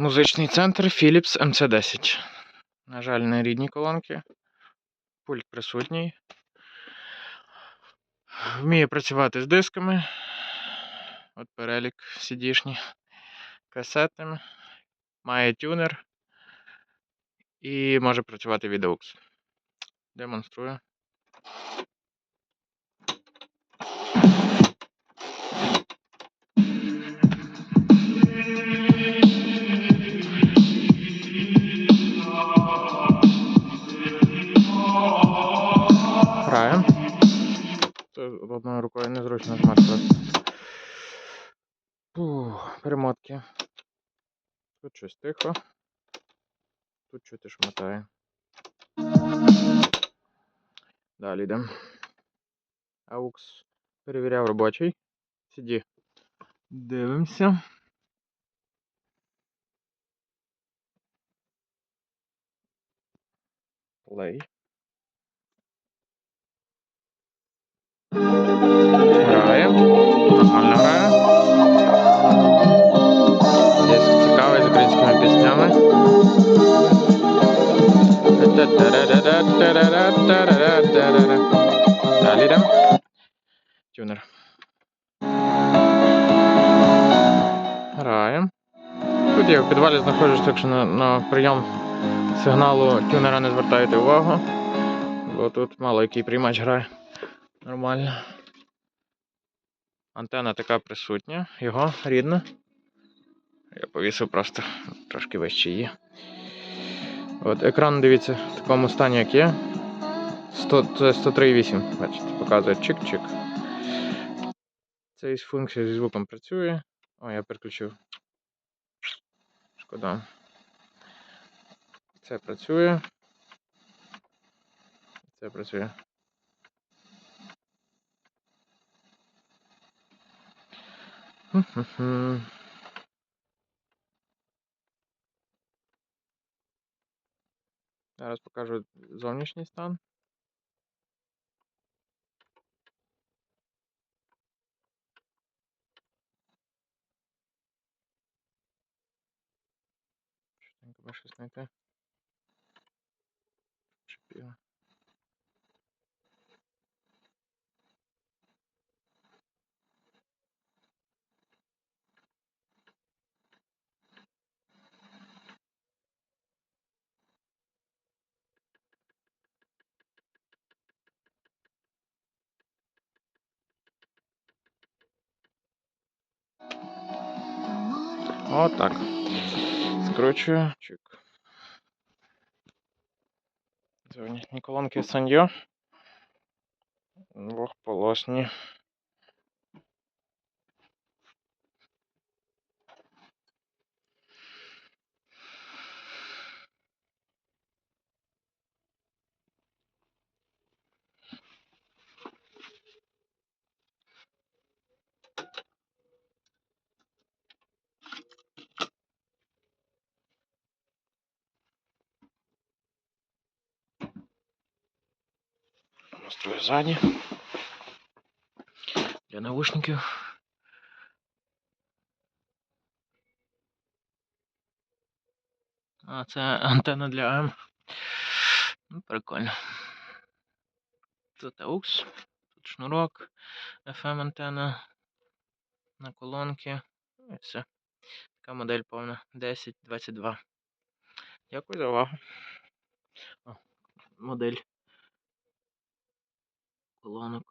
Музичний центр Philips MC10. На жаль, не рідні колонки. Пульт присутній. Вміє працювати з дисками. От перелік CD-шні, касетами. Має тюнер. І може працювати від. Демонструю. Одною рукою незручно просто. Перемотки. Тут щось тихо. Тут чути шмотає. Далі йдемо. AUX перевіряв робочий. CD. Дивимося. Play. Тут я в підвалі знаходжусь, так що на, на прийом сигналу тюнера не звертайте увагу. Бо тут мало який приймач грає. Нормально. Антенна така присутня, його рідна. Я повісив просто трошки вище її. От екран, дивіться, в такому стані, як є. 100, це 103,8. Бачите, показує чик-чик. Це із функція зі звуком працює. О, я переключив. Шкода. Це працює. Це працює. Зараз покажу зовнішній стан. ten chyba 16. Przypiła. O tak. Скручую. Чик. Зовнішні колонки Саньо. Двохполосні. Ззаді. Для наушників. А, це антенна для АМ. Ну, прикольно. Тут AUX, тут шнурок, FM антенна на колонки. І все. Така модель повна 1022. Дякую за увагу. О, модель колонок